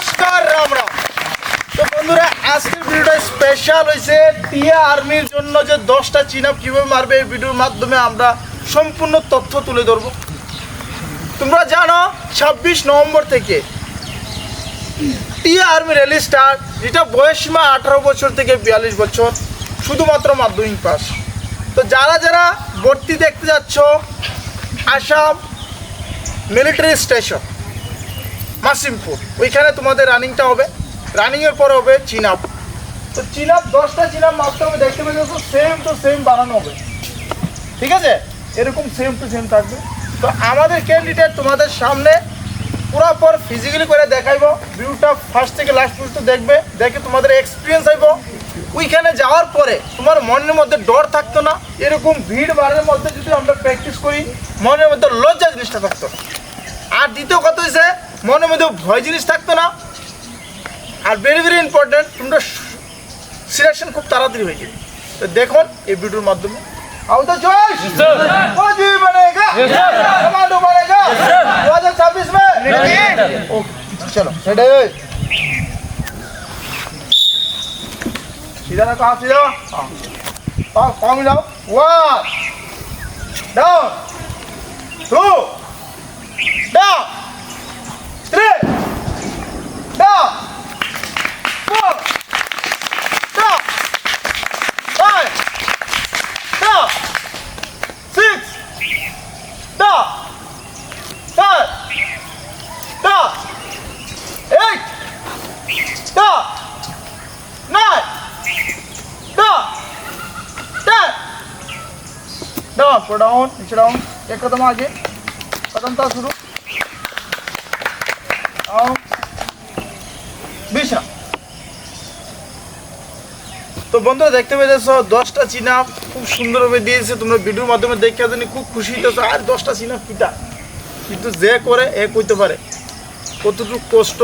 নমস্কার, রাম রাম। তো বন্ধুরা, আজকের ভিডিওটা স্পেশাল হয়েছে টিয়া আর্মির জন্য যে দশটা চিনাপ কীভাবে মারবে এই ভিডিওর মাধ্যমে আমরা সম্পূর্ণ তথ্য তুলে ধরবো। তোমরা জানো, ছাব্বিশ নভেম্বর থেকে টিয়া আর্মি র্যালি স্টার্ট যেটা বয়স সীমা আঠারো বছর থেকে বিয়াল্লিশ বছর, শুধুমাত্র মাধ্যমিক পাস তো যারা যারা ভর্তি দেখতে যাচ্ছ, আসাম মিলিটারি স্টেশন মাসিমপুর। ওইখানে তোমাদের রানিংটা হবে। রানিংয়ের পর হবে চিনাপ তো চিনাপ দশটা চিনাপ মারতে হবে দেখতে পেয়েছ সেম টু সেম বানানো হবে। ঠিক আছে? এরকম সেম টু সেম থাকবে। তো আমাদের ক্যান্ডিডেট তোমাদের সামনে পুরাপর ফিজিক্যালি করে দেখাইবো। ভিউটা ফার্স্ট থেকে লাস্ট পর্যন্ত দেখবে। দেখে তোমাদের এক্সপিরিয়েন্স হইব। ওইখানে যাওয়ার পরে তোমার মনের মধ্যে ডর থাকতো না। এরকম ভিড় বাড়ের মধ্যে যদি আমরা প্র্যাকটিস করি, মনের মধ্যে লজ্জা জিনিসটা থাকতো। আর দ্বিতীয় কথা হচ্ছে মনের মধ্যে ভয় জিনিস থাকতো না আর ভেরি ভেরি ইম্পর্টেন্ট তোমরা সিলেকশন খুব তাড়াতাড়ি হয়ে যাবে তো দেখুন এই ভিডিওর মাধ্যমে आओ तो जोश फौजी बनेगा कमांडो बनेगा दो हजार छब्बीस में ओके चलो रेडी सीधा ना कहा सीधा हाँ हाँ कौन मिलाओ one down to down Down, put down, नीचे down, एक कदम आगे, कदम था शुरू, down, বিছনা তো বন্ধুরা দেখতে পেয়েছ দশটা চিনাপ খুব সুন্দরভাবে দিয়েছে তোমরা ভিডিওর মাধ্যমে দেখে জানি খুব খুশি হইতেছো আর দশটা চিনাপ কিটা কিন্তু যে করে এ করতে পারে কতটুকু কষ্ট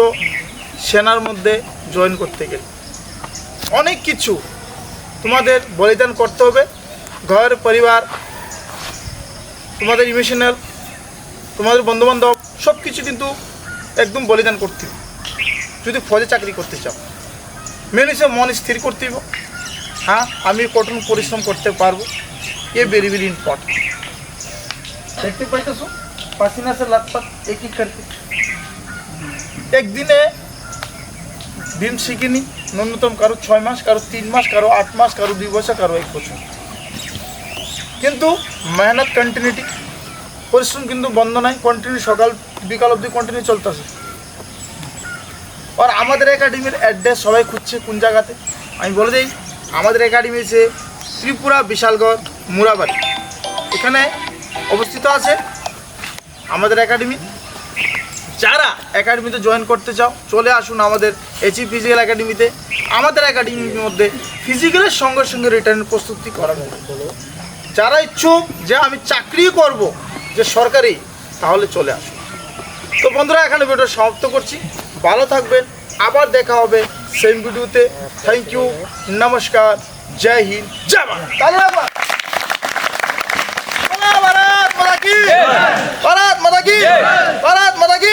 সেনার মধ্যে জয়েন করতে গেলে অনেক কিছু তোমাদের বলিদান করতে হবে ঘর পরিবার তোমাদের ইমোশনাল তোমাদের বন্ধুবান্ধব সব কিছু কিন্তু একদম বলিদান করতে যদি ফৌজে চাকরি করতে চাও মেন হিসেবে মন স্থির করতে হ্যাঁ আমি কঠোর পরিশ্রম করতে পারব। এ ভেরি ভেরি ইম্পর্টেন্ট দেখতে পাইতেছো? পাসিনা সে লাগপাত এক এক করতে? একদিনে দিন শিখিনি ন্যূনতম কারও ছয় মাস কারও তিন মাস কারও আট মাস কারও দুই বছর কারও এক বছর। কিন্তু মেহনত কন্টিনিউটি পরিশ্রম কিন্তু বন্ধ নাই কন্টিনিউ সকাল, বিকাল অবধি কন্টিনিউ চলতেছে। আর আমাদের একাডেমির অ্যাড্রেস সবাই খুঁজছে কোন জায়গাতে। আমি বলে দিই, আমাদের একাডেমি হচ্ছে ত্রিপুরা বিশালগড়, মুরাবাড়ি। এখানে অবস্থিত আছে আমাদের একাডেমি যারা একাডেমিতে জয়েন করতে চাও, চলে আসুন আমাদের এইচি ফিজিক্যাল একাডেমিতে আমাদের একাডেমির মধ্যে ফিজিক্যালের সঙ্গে সঙ্গে রিটার্নের প্রস্তুতি করানো। যারা ইচ্ছুক যে আমি চাকরি করব যে সরকারি তাহলে চলে আসুন। তো বন্ধুরা এখানে ভিডিও সমাপ্ত করছি। ভালো থাকবেন। আবার দেখা হবে সেম ভিডিওতে থ্যাংক ইউ নমস্কার। জয় হিন্দ। জয় ভারত। ভারত মাতা কি? ভারত। মাতা কি?